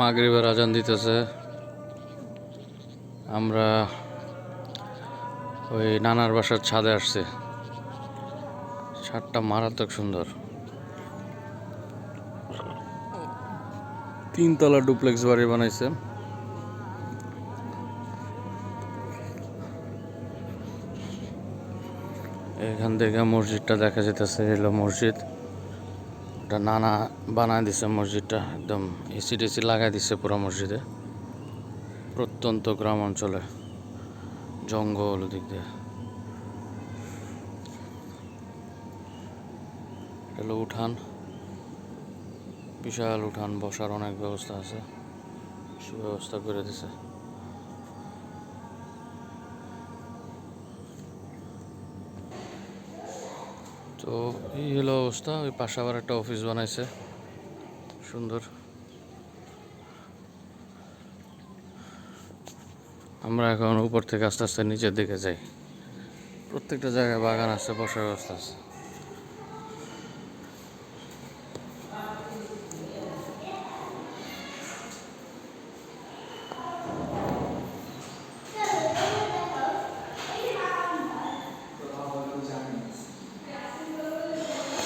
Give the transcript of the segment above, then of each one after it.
মাগরিবের আজান দিতেছে। আমরা ওই নানার বাসার ছাদে আসছে। ছাদটা মারাত্মক সুন্দর। তিনতলা ডুপ্লেক্স বাড়ি বানাইছে। এখান থেকে মসজিদটা দেখা যেতেছে এলো মসজিদ। ওটা নানা বানায় দিছে মসজিদটা, একদম এসি টেসি লাগাই দিছে পুরো মসজিদে। প্রত্যন্ত গ্রাম অঞ্চলে, জঙ্গল ওদিক দিয়ে। হলো উঠান, বিশাল উঠান, বসার অনেক ব্যবস্থা আছে, সুব্যবস্থা করে দিছে। তো এই হলো অবস্থা, ওই পাশে আবার একটা অফিস বানাইছে। সুন্দর। আমরা এখন উপর থেকে আস্তে আস্তে নিচের দিকে যাই। প্রত্যেকটা জায়গায় বাগান আছে, বসার ব্যবস্থা আছে।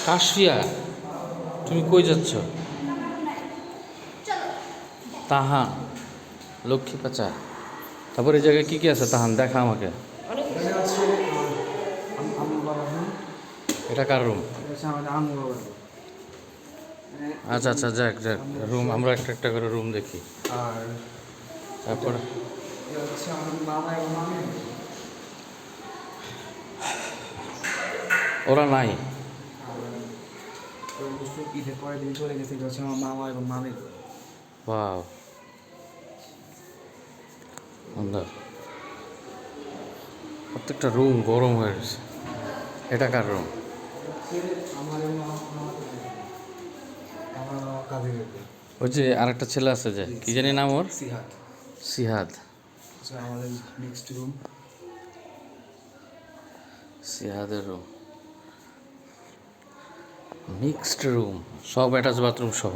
কাশিয়া তুমি কই যাচ্ছ? তাহান লক্ষ্মী পাচা তারপর এই জায়গায় কি কি আছে? তাহান দেখা আমাকে। এটা কার রুম আচ্ছা আচ্ছা যাক যাক রুম আমরা একটা একটা করে রুম দেখি। আর তারপরে? ওরা নাই। ওই ঈদের পরের দিন চলে গেছে এটা আমার মামা এবং মামি ওয়াও প্রত্যেকটা রুম গরম হয়ে গেছে। এটা কার রুম ওই যে আর একটা ছেলে আছে যে কি জানি নাম ওর? সিহাদ। সিহাদ। হচ্ছে আমাদের নেক্সট রুম সিহাদের রুম মিক্সড রুম সব অ্যাটাচ বাথরুম সহ।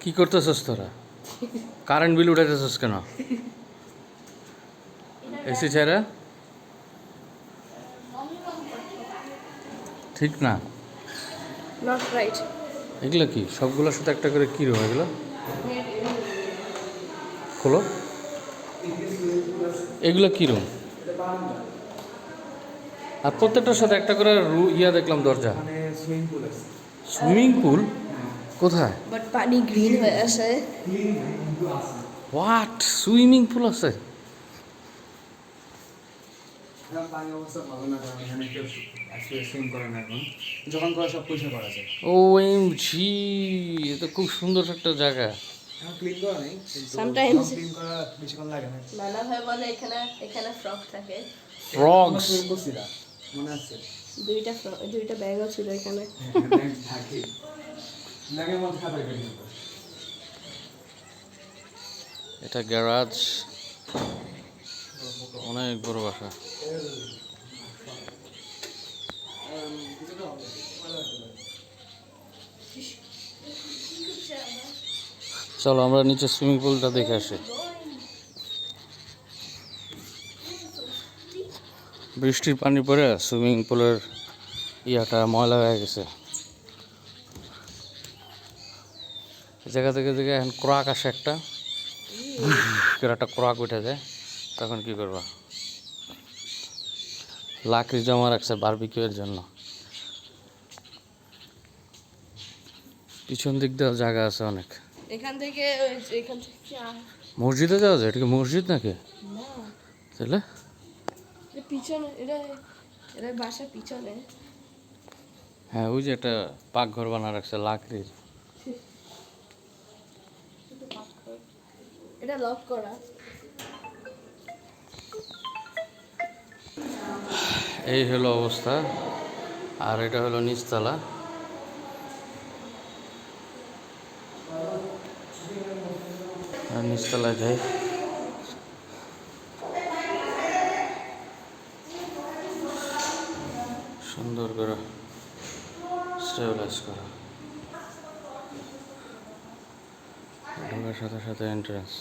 কি করতেছস তোরা? কারেন্ট বিল উঠাইতেছস কেন? এসি ছেড়ে ঠিক না। নট রাইট এগুলো কি? সবগুলোর সাথে একটা করে কী রুম এগুলো? খোলো। এগুলো কী রুম আর প্রত্যেকটার সাথে একটা করে রু- ইয়া দেখলাম দরজা। মানে সুইমিং পুল আছে। Swimming pool? কোথায়? বাট পানি গ্রিন হয়ে আছে। হোয়াট? সুইমিং পুল আছে এখন পানির অবস্থা ভালো না কারণ এখানে কেউ অ্যাকচুয়ালি সুইম করে না এখন যখন করে সব পয়সা করা যায় ও এম খুব সুন্দর একটা জায়গা। এখন ক্লিন করা নেই কিন্তু Sometimes- ক্লিন করা বেশিক্ষণ লাগে না। নানা ভাই বলে এখানে এখানে ফ্রক থাকে। ফ্রগস মনে আছে? দুইটা ফ্রক দুইটা ব্যাগও ছিল এখানে। থাকে। মধ্যে খাবার এটা গ্যারাজ অনেক বড় বাসা। চলো আমরা নিচে সুইমিং পুলটা দেখে আসি। বৃষ্টির পানি পরে সুইমিং পুলের ইয়াটা ময়লা হয়ে গেছে। জায়গা থেকে থেকে এখন ক্রাক আসে একটা। একটা ক্রাক উঠে যায় তখন কি করবা? লাকড়ি জমা রাখছে বারবিকিউয়ের জন্য। পিছন দিক দিয়ে জায়গা আছে অনেক। এখান থেকে এখান থেকে মসজিদে যাওয়া যায়? এটা কি মসজিদ নাকি? তাহলে? পিছনে এটা এটা বাসার পিছনে। হ্যাঁ ওই যে একটা পাকঘর বানা রাখছে লাকড়ির। এটা লক করা। এই হলো অবস্থা, আর এটা হলো নিচতলা। নিচতলা যাই। সুন্দর করে স্টেবিলাইজ করা। ঢোকার সাথে সাথে এন্ট্রেন্স